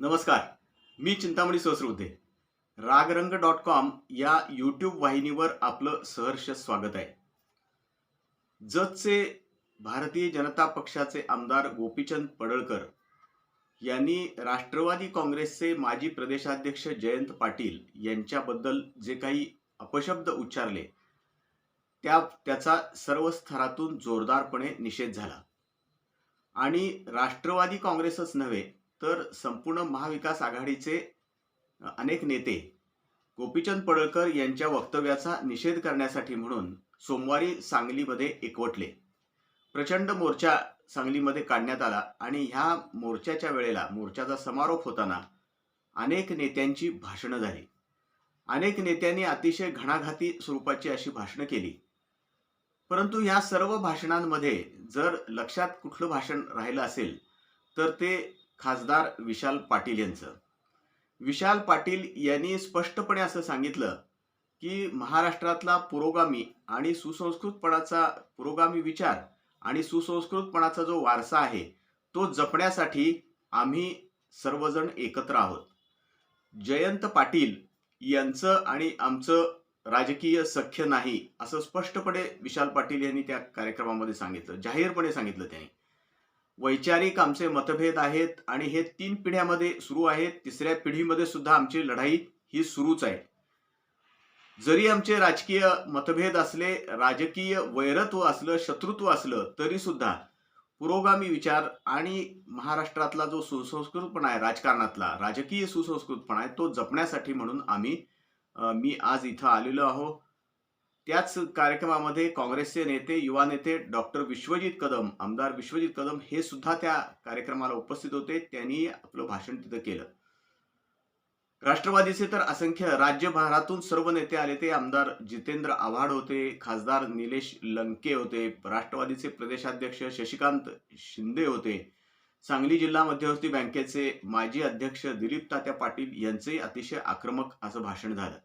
नमस्कार मी Chintamani Sahasrabuddhe. Ragarang dot com या यूट्यूब वाहिनीवर आपलं सहर्ष स्वागत आहे. जतचे भारतीय जनता पक्षाचे आमदार गोपीचंद पडळकर यांनी राष्ट्रवादी काँग्रेसचे माजी प्रदेशाध्यक्ष जयंत पाटील यांच्याबद्दल जे काही अपशब्द उच्चारले त्या त्याचा सर्व स्तरातून जोरदारपणे निषेध झाला. आणि राष्ट्रवादी काँग्रेसच नव्हे तर संपूर्ण महाविकास आघाडीचे अनेक नेते गोपीचंद पडळकर यांच्या वक्तव्याचा निषेध करण्यासाठी म्हणून सोमवारी सांगलीमध्ये एकवटले. प्रचंड मोर्चा सांगलीमध्ये काढण्यात आला आणि ह्या मोर्चाच्या वेळेला मोर्चाचा समारोप होताना अनेक नेत्यांची भाषणं झाली. अनेक नेत्यांनी अतिशय घणाघाती स्वरूपाची अशी भाषणं केली. परंतु ह्या सर्व भाषणांमध्ये जर लक्षात कुठलं भाषण राहिलं असेल तर ते खासदार विशाल पाटील यांचं. विशाल पाटील यांनी स्पष्टपणे असं सांगितलं की महाराष्ट्रातला पुरोगामी आणि सुसंस्कृतपणाचा पुरोगामी विचार आणि सुसंस्कृतपणाचा जो वारसा आहे तो जपण्यासाठी आम्ही सर्वजण एकत्र आहोत. जयंत पाटील यांचं आणि आमचं राजकीय सख्य नाही असं स्पष्टपणे विशाल पाटील यांनी त्या कार्यक्रमामध्ये सांगितलं जाहीरपणे सांगितलं त्यांनी. वैचारिक आमचे मतभेद आहेत आणि हे तीन पिढ्यामध्ये सुरू आहेत. तिसऱ्या पिढीमध्ये सुद्धा आमची लढाई ही सुरूच आहे. जरी आमचे राजकीय मतभेद असले राजकीय वैरत्व असलं शत्रुत्व असलं तरी सुद्धा पुरोगामी विचार आणि महाराष्ट्रातला जो सुसंस्कृतपणा आहे राजकारणातला राजकीय सुसंस्कृतपणा आहे तो जपण्यासाठी म्हणून आम्ही मी आज इथं आलेलो आहो. त्याच कार्यक्रमामध्ये काँग्रेसचे नेते युवा नेते डॉक्टर विश्वजित कदम आमदार विश्वजित कदम हे सुद्धा त्या कार्यक्रमाला उपस्थित होते. त्यांनी आपलं भाषण तिथं केलं. राष्ट्रवादीचे तर असंख्य राज्यभरातून सर्व नेते आले ते. आमदार जितेंद्र आव्हाड होते खासदार निलेश लंके होते राष्ट्रवादीचे प्रदेशाध्यक्ष शशिकांत शिंदे होते. सांगली जिल्हा मध्यवर्ती बँकेचे माजी अध्यक्ष दिलीप तात्या पाटील यांचे अतिशय आक्रमक असं भाषण झालं.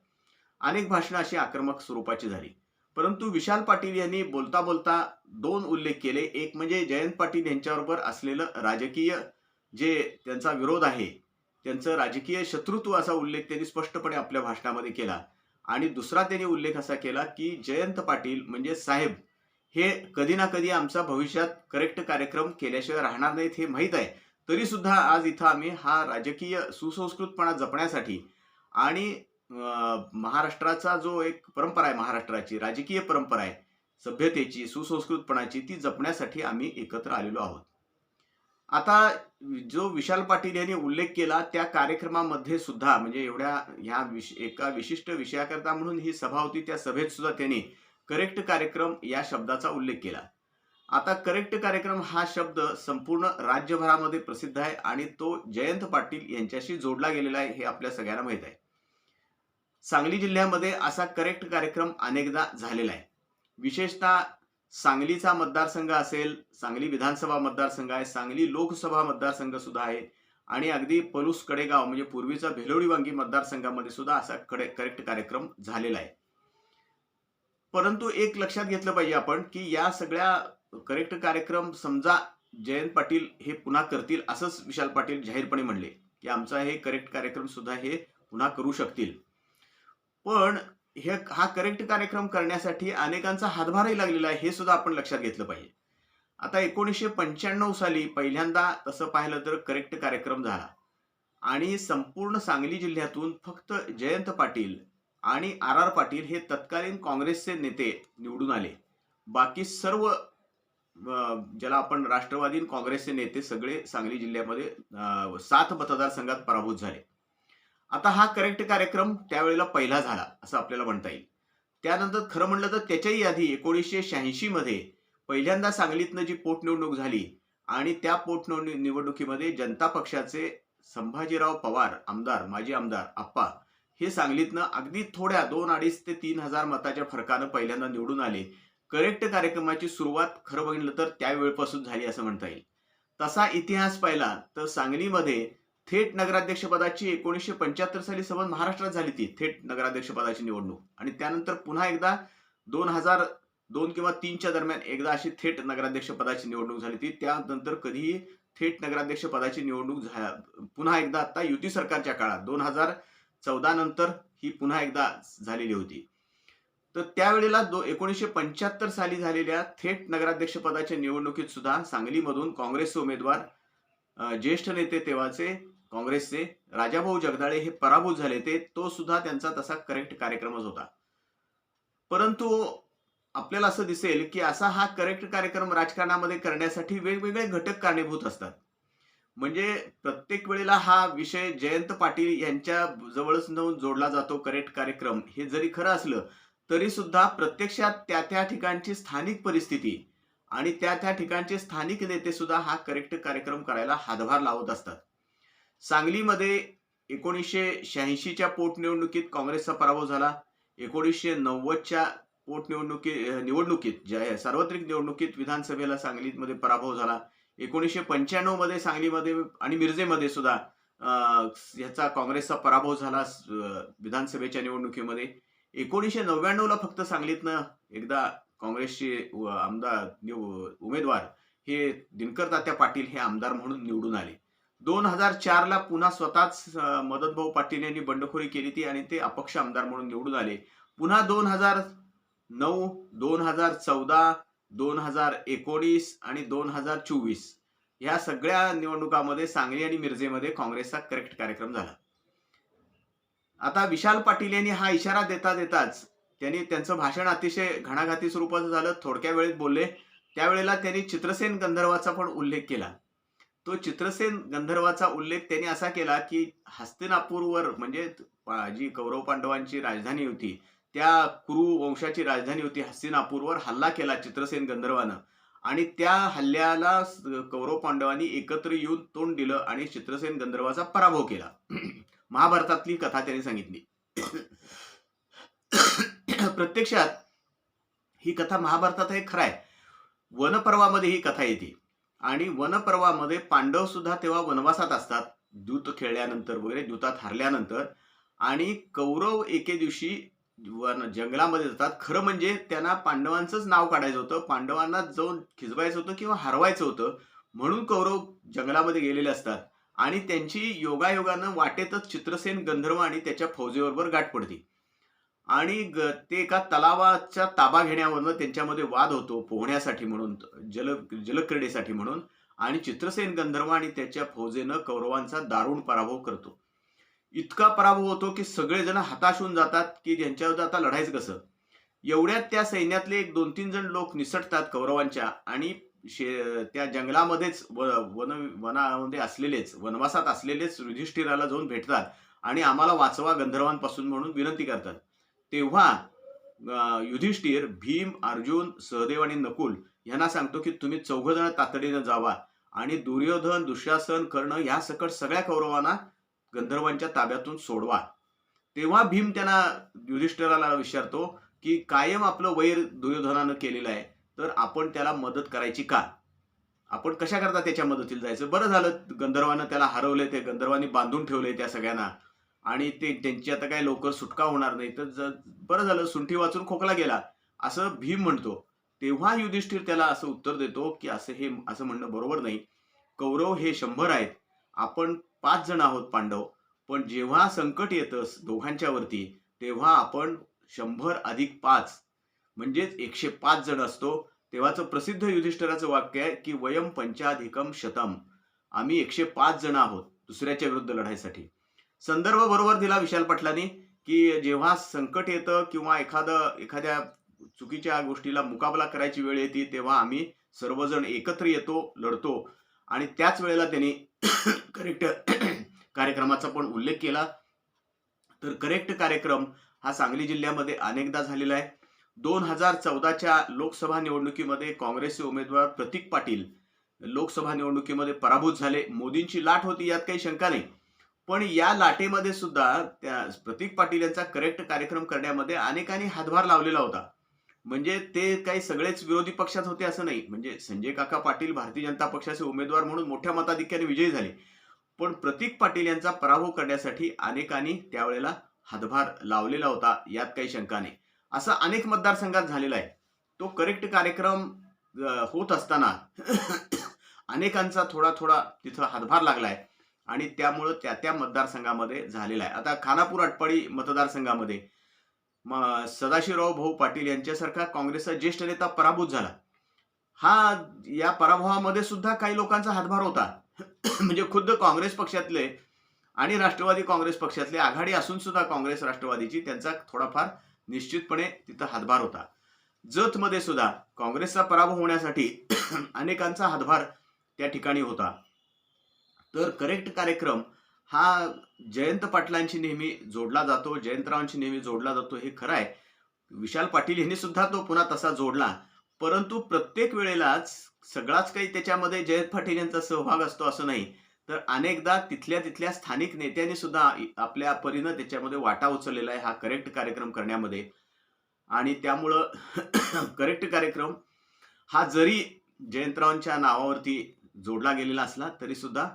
अनेक भाषणं अशी आक्रमक स्वरूपाची झाली. परंतु विशाल पाटील यांनी बोलता बोलता दोन उल्लेख केले. एक म्हणजे जयंत पाटील यांच्याबरोबर असलेलं राजकीय जे त्यांचा विरोध आहे त्यांचं राजकीय शत्रुत्व असा उल्लेख त्यांनी स्पष्टपणे आपल्या भाषणामध्ये केला. आणि दुसरा त्यांनी उल्लेख असा केला की जयंत पाटील म्हणजे साहेब हे कधी ना कधी आमचा भविष्यात करेक्ट कार्यक्रम केल्याशिवाय राहणार नाहीत हे माहीत आहे. तरी सुद्धा आज इथं आम्ही हा राजकीय सुसंस्कृतपणा जपण्यासाठी आणि महाराष्ट्राचा जो एक परंपरा आहे महाराष्ट्राची राजकीय परंपरा आहे सभ्यतेची सुसंस्कृतपणाची ती जपण्यासाठी आम्ही एकत्र आलेलो आहोत. आता जो विशाल पाटील यांनी उल्लेख केला त्या कार्यक्रमामध्ये सुद्धा म्हणजे एवढ्या ह्या विश एका विशिष्ट विषयाकरता म्हणून ही सभा होती त्या सभेत सुद्धा त्यांनी करेक्ट कार्यक्रम या शब्दाचा उल्लेख केला. आता करेक्ट कार्यक्रम हा शब्द संपूर्ण राज्यभरामध्ये प्रसिद्ध आहे आणि तो जयंत पाटील यांच्याशी जोडला गेलेला आहे हे आपल्या सगळ्यांना माहीत आहे. सांगली जिल्ह्यामध्ये असा करेक्ट कार्यक्रम अनेकदा झालेला आहे. विशेषतः सांगलीचा मतदारसंघ असेल सांगली विधानसभा मतदारसंघ आहे सांगली लोकसभा मतदारसंघ सुद्धा आहे आणि अगदी पलूस कडेगाव म्हणजे पूर्वीचा भेलोडी वांगी मतदारसंघामध्ये सुद्धा असा कडे करेक्ट कार्यक्रम झालेला आहे. परंतु एक लक्षात घेतलं पाहिजे आपण की या सगळ्या करेक्ट कार्यक्रम समजा जयंत पाटील हे पुन्हा करतील असंच विशाल पाटील जाहीरपणे म्हणले की आमचा हे करेक्ट कार्यक्रम सुद्धा हे पुन्हा करू शकतील. पण हे हा करेक्ट कार्यक्रम करण्यासाठी अनेकांचा हातभारही लागलेला आहे हे सुद्धा आपण लक्षात घेतलं पाहिजे. आता एकोणीसशे पंच्याण्णव साली पहिल्यांदा तसं पाहिलं तर करेक्ट कार्यक्रम झाला. आणि संपूर्ण सांगली जिल्ह्यातून फक्त जयंत पाटील आणि आर आर पाटील हे तत्कालीन काँग्रेसचे नेते निवडून आले. बाकी सर्व ज्याला आपण राष्ट्रवादी काँग्रेसचे नेते सगळे सांगली जिल्ह्यामध्ये सात मतदारसंघात पराभूत झाले. आता हा करेक्ट कार्यक्रम त्यावेळेला पहिला झाला असं आपल्याला म्हणता येईल. त्यानंतर खरं म्हणलं तर त्याच्याही आधी एकोणीसशे शहाऐंशी मध्ये पहिल्यांदा सांगलीतनं जी पोटनिवडणूक झाली आणि त्या पोटनिवडणूक निवडणुकीमध्ये जनता पक्षाचे संभाजीराव पवार आमदार माजी आमदार आप्पा हे सांगलीतनं अगदी थोड्या दोन अडीच ते तीन हजार मताच्या फरकानं पहिल्यांदा निवडून आले. करेक्ट कार्यक्रमाची सुरुवात खरं बघितलं तर त्यावेळपासून झाली असं म्हणता येईल. तसा इतिहास पाहिला तर सांगलीमध्ये थेट नगराध्यक्षपदाची एकोणीसशे पंच्याहत्तर साली सभा महाराष्ट्रात झाली ती थेट नगराध्यक्षपदाची निवडणूक. आणि त्यानंतर पुन्हा एकदा दोन हजार दोन किंवा तीनच्या दरम्यान एकदा अशी थेट नगराध्यक्षपदाची निवडणूक झाली ती. त्यानंतर कधीही थेट नगराध्यक्षपदाची निवडणूक झा पुन्हा एकदा आता युती सरकारच्या काळात दोन हजार चौदा नंतर ही पुन्हा एकदा झालेली होती. तर त्यावेळेला दो एकोणीसशे पंच्याहत्तर साली झालेल्या थेट नगराध्यक्षपदाच्या निवडणुकीत सुद्धा सांगलीमधून काँग्रेसचे उमेदवार ज्येष्ठ नेते तेव्हाचे काँग्रेसचे राजाभाऊ जगदाळे हे पराभूत झाले ते तो सुद्धा त्यांचा तसा करेक्ट कार्यक्रमच होता. परंतु आपल्याला असं दिसेल की असा हा करेक्ट कार्यक्रम राजकारणामध्ये करण्यासाठी वेगवेगळे घटक कारणीभूत असतात. म्हणजे प्रत्येक वेळेला हा विषय जयंत पाटील यांच्या जवळच नेऊन जोडला जातो करेक्ट कार्यक्रम. हे जरी खरं असलं तरी सुद्धा प्रत्यक्षात त्या त्या ठिकाणची स्थानिक परिस्थिती आणि त्या त्या ठिकाणचे स्थानिक नेते सुद्धा हा करेक्ट कार्यक्रम करायला हातभार लावत असतात. सांगलीमध्ये एकोणीसशे शहाऐंशीच्या पोटनिवडणुकीत काँग्रेसचा पराभव झाला. एकोणीसशे नव्वदच्या पोटनिवडणुकी निवडणुकीत ज्या सार्वत्रिक निवडणुकीत विधानसभेला सांगलीमध्ये पराभव झाला. एकोणीसशे पंच्याण्णवमध्ये सांगलीमध्ये आणि मिरजेमध्ये सुद्धा ह्याचा काँग्रेसचा पराभव झाला विधानसभेच्या निवडणुकीमध्ये. एकोणीसशे नव्याण्णवला फक्त सांगलीतनं एकदा काँग्रेसचे आमदार निव- उमेदवार हे दिनकर तात्या पाटील हे आमदार म्हणून निवडून आले. दोन हजार चार ला पुन्हा स्वतःच अं, मदनभाऊ पाटील यांनी बंडखोरी केली ती आणि ते अपक्ष आमदार म्हणून निवडून आले. पुन्हा दोन हजार नऊ दोन हजार चौदा दोन हजार एकोणीस आणि दोन हजार चोवीस या सगळ्या निवडणुकामध्ये सांगली आणि मिरजेमध्ये काँग्रेसचा करेक्ट कार्यक्रम झाला. आता विशाल पाटील यांनी हा इशारा देता देताच त्यांनी त्यांचं भाषण अतिशय घणाघाती स्वरूपाचं झालं थोडक्या वेळेत बोलले. त्यावेळेला त्यांनी चित्रसेन गंधर्वाचा पण उल्लेख केला. तो चित्रसेन गंधर्वाचा उल्लेख त्यांनी असा केला की हस्तिनापूरवर म्हणजे जी कौरव पांडवांची राजधानी होती त्या कुरु वंशाची राजधानी होती हस्तिनापूरवर हल्ला केला चित्रसेन गंधर्वानं. आणि त्या हल्ल्याला कौरव पांडवांनी एकत्र येऊन तोंड दिलं आणि चित्रसेन गंधर्वाचा पराभव केला. महाभारतातली कथा त्यांनी सांगितली. प्रत्यक्षात ही कथा महाभारतात हे खरं आहे. वनपर्वामध्ये ही कथा येते. आणि वनपर्वामध्ये पांडव सुद्धा तेव्हा वनवासात असतात. दूत खेळल्यानंतर वगैरे दूतात हरल्यानंतर. आणि कौरव एके दिवशी वन जंगलामध्ये जातात. खरं म्हणजे त्यांना पांडवांचंच नाव काढायचं होतं. पांडवांना जाऊन खिजवायचं होतं किंवा हरवायचं होतं. म्हणून कौरव जंगलामध्ये गेलेले असतात. आणि त्यांची योगायोगानं वाटेतच चित्रसेन गंधर्व आणि त्याच्या फौजेबरोबर गाठ पडते आणि ग- ते एका तलावाचा ताबा घेण्यावरनं त्यांच्यामध्ये वाद होतो पोहण्यासाठी म्हणून जल जलक्रीडेसाठी म्हणून. आणि चित्रसेन गंधर्व आणि त्याच्या फौजेनं कौरवांचा दारुण पराभव करतो. इतका पराभव होतो की सगळेजण हताश होऊन जातात की ज्यांच्यावर आता लढायचं कसं? एवढ्यात त्या सैन्यातले एक दोन तीन जण लोक निसटतात कौरवांच्या आणि शे त्या जंगलामध्येच व वन वनामध्ये असलेलेच वनवासात असलेलेच युधिष्ठिराला जाऊन भेटतात आणि आम्हाला वाचवा गंधर्वांपासून म्हणून विनंती करतात. तेव्हा युधिष्ठिर भीम अर्जुन सहदेव आणि नकुल यांना सांगतो की तुम्ही चौघजण तातडीनं जावा आणि दुर्योधन दुःशासन कर्ण या सकट सगळ्या कौरवांना गंधर्वांच्या ताब्यातून सोडवा. तेव्हा भीम त्यांना युधिष्ठिराला विचारतो की कायम आपलं वैर दुर्योधनानं केलेलं आहे तर आपण त्याला मदत करायची का? आपण कशा करता त्याच्या मदतीला जायचं? बरं झालं गंधर्वानं त्याला हरवले ते गंधर्वांनी बांधून ठेवले त्या सगळ्यांना. आणि ते त्यांची आता काही लवकर सुटका होणार नाही. तर बरं झालं सुंठी वाचून खोकला गेला. असं भीम म्हणतो. तेव्हा युधिष्ठिर त्याला असं उत्तर देतो की असं हे असं म्हणणं बरोबर नाही. कौरव हे शंभर आहेत. आपण पाच जण आहोत पांडव. पण जेव्हा संकट येतं दोघांच्यावरती तेव्हा आपण शंभर अधिक पाच म्हणजेच एकशे पाच जण असतो. तेव्हाचं प्रसिद्ध युधिष्ठिराचं वाक्य आहे की वयम पंचाधिकम शतम. आम्ही एकशे पाच जण आहोत दुसऱ्याच्या विरुद्ध लढाईसाठी. संदर्भ बरोबर दिला विशाल पाटलांनी की जेव्हा संकट येतं किंवा एखादं एखाद्या चुकीच्या गोष्टीला मुकाबला करायची वेळ येते तेव्हा आम्ही सर्वजण एकत्र येतो लढतो. आणि त्याच वेळेला त्यांनी करेक्ट कार्यक्रमाचा पण उल्लेख केला. तर करेक्ट कार्यक्रम हा सांगली जिल्ह्यामध्ये अनेकदा झालेला आहे. दोन हजार चौदाच्या लोकसभा निवडणुकीमध्ये काँग्रेसचे उमेदवार प्रतीक पाटील लोकसभा निवडणुकीमध्ये पराभूत झाले. मोदींची लाट होती यात काही शंका नाही. पण या लाटेमध्ये सुद्धा त्या प्रतीक पाटील यांचा करेक्ट कार्यक्रम करण्यामध्ये अनेकांनी हातभार लावलेला होता. म्हणजे ते काही सगळेच विरोधी पक्षात होते असं नाही. म्हणजे संजय काका पाटील भारतीय जनता पक्षाचे उमेदवार म्हणून मोठ्या मताधिक्याने विजयी झाले. पण प्रतीक पाटील यांचा पराभव करण्यासाठी अनेकांनी त्यावेळेला हातभार लावलेला होता यात काही शंका नाही. असा अनेक मतदारसंघात झालेला आहे. तो करेक्ट कार्यक्रम होत असताना अनेकांचा थोडा थोडा तिथं हातभार लागलाय. आणि त्यामुळं त्या त्या मतदारसंघामध्ये झालेला आहे. आता खानापूर आटपाडी मतदारसंघामध्ये सदाशिवराव भाऊ पाटील यांच्यासारखा काँग्रेसचा ज्येष्ठ नेता पराभूत झाला. हा या पराभवामध्ये सुद्धा काही लोकांचा हातभार होता. म्हणजे खुद्द काँग्रेस पक्षातले आणि राष्ट्रवादी काँग्रेस पक्षातले आघाडी असून सुद्धा काँग्रेस राष्ट्रवादीची त्यांचा थोडाफार निश्चितपणे तिथं हातभार होता. जतमध्ये सुद्धा काँग्रेसचा पराभव होण्यासाठी अनेकांचा हातभार त्या ठिकाणी होता. तर करेक्ट कार्यक्रम हा जयंत पाटलांशी नेहमी जोडला जातो जयंतरावांशी नेहमी जोडला जातो हे खरं आहे. विशाल पाटील यांनी सुद्धा तो पुन्हा तसा जोडला. परंतु प्रत्येक वेळेलाच सगळाच काही त्याच्यामध्ये जयंत पाटील यांचा सहभाग असतो असं नाही. तर अनेकदा तिथल्या तिथल्या स्थानिक नेत्यांनी सुद्धा आपल्या परीनं त्याच्यामध्ये वाटा उचललेला आहे हा करेक्ट कार्यक्रम करण्यामध्ये. आणि त्यामुळं करेक्ट कार्यक्रम हा जरी जयंतरावांच्या नावावरती जोडला गेलेला असला तरी सुद्धा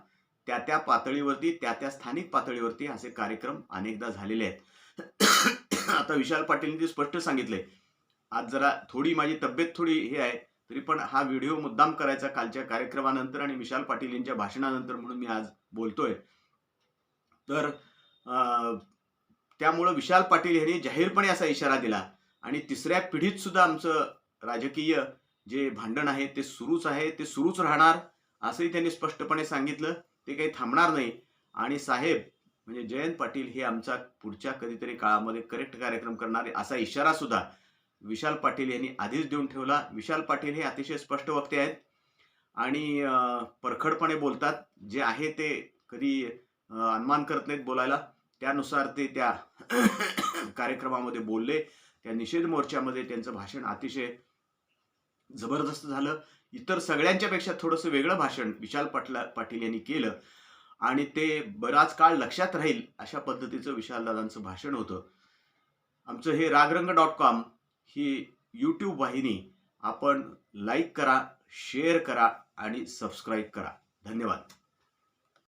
त्या त्या पातळीवरती त्या त्या स्थानिक पातळीवरती असे कार्यक्रम अनेकदा झालेले आहेत. आता विशाल पाटीलने स्पष्ट सांगितले. आज जरा थोडी माझी तब्येत थोडी हे आहे तरी पण हा व्हिडिओ मुद्दाम करायचा कालच्या कार्यक्रमानंतर आणि विशाल पाटील यांच्या भाषणानंतर म्हणून मी आज बोलतोय. तर अं, त्यामुळं विशाल पाटील यांनी जाहीरपणे असा इशारा दिला. आणि तिसऱ्या पिढीत सुद्धा आमचं राजकीय जे भांडण आहे ते सुरूच आहे ते सुरूच राहणार असंही त्यांनी स्पष्टपणे सांगितलं. ते काही थांबणार नाही. आणि साहेब म्हणजे जयंत पाटील हे आमचा पुढच्या कधीतरी काळामध्ये करेक्ट कार्यक्रम करणारे असा इशारा सुद्धा विशाल पाटील यांनी आधीच देऊन ठेवला. विशाल पाटील हे अतिशय स्पष्ट वक्ते आहेत. आणि परखडपणे बोलतात. जे आहे ते कधी अनुमान करत नाहीत बोलायला. त्यानुसार ते त्या कार्यक्रमामध्ये बोलले. त्या निषेध मोर्चामध्ये त्यांचं भाषण अतिशय जबरदस्त झालं. इतर सगळ्यांच्यापेक्षा थोडंसं वेगळं भाषण विशाल पाटला पाटील यांनी केलं. आणि ते बराच काळ लक्षात राहील अशा पद्धतीचं विशालदादांचं भाषण होतं. आमचं हे रागरंग डॉट कॉम ही यूट्यूब वाहिनी आपण लाईक करा शेअर करा आणि सबस्क्राईब करा. धन्यवाद.